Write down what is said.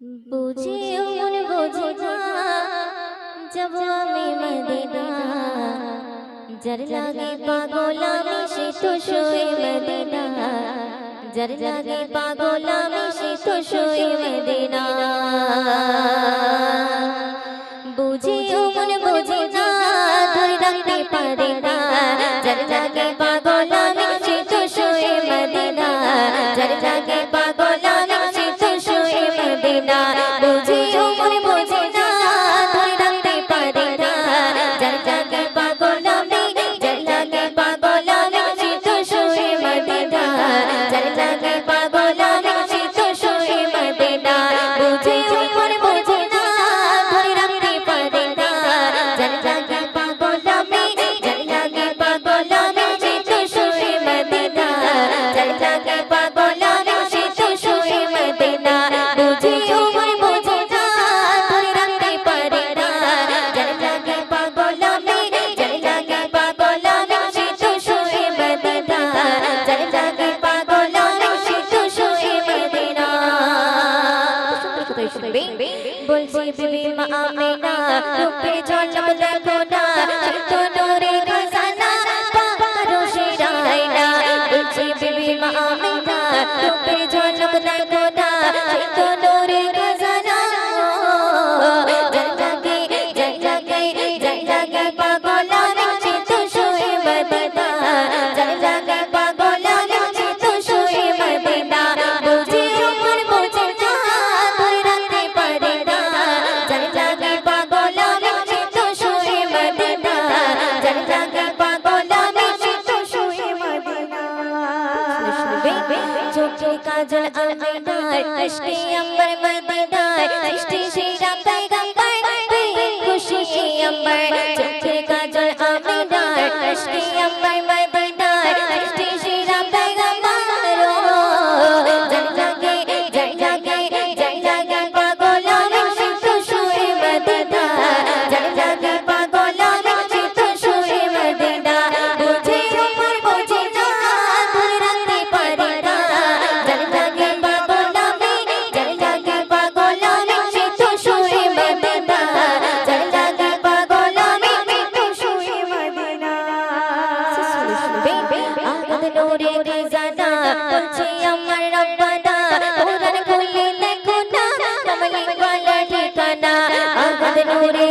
বুঝিও মন বুঝি না, যাব আমি মদিনা। যার লাগে পাগল আমি, সে তো শুয়ে মদিনা। যার লাগে পাগল আমি, সে তো শুয়ে মদিনা। বুঝিও মন বুঝি না, ধরে রাখতে পারে না। যার লাগে পাগল আমি, সে তো শুয়ে মদিনা। যার লাগে পাগল মদিনা যার লাগে বলছি বিবি মা আমিনা, রূপে ঝলক দেখো না তো নূরে খজানা পারো শিরাইনা বলছি বিবি মা আমিনা, রূপে ঝলক দেখো না তো নূরে খজানা। জল লাগে জল লাগে চোখে কাজল আমিনার কৃষ্টি আম্বার মদিনার সৃষ্টি শ্রীরাম পেগম্বর খুশি আম্বার চোখে কাজল আমিনার কৃষ্টি আম্বার আগত নূরে খিজানা বলছি আমার রব্বানা কোরআন খুলে দেখো না কমলি ওয়ালা ঠিকানা। আগত নূরে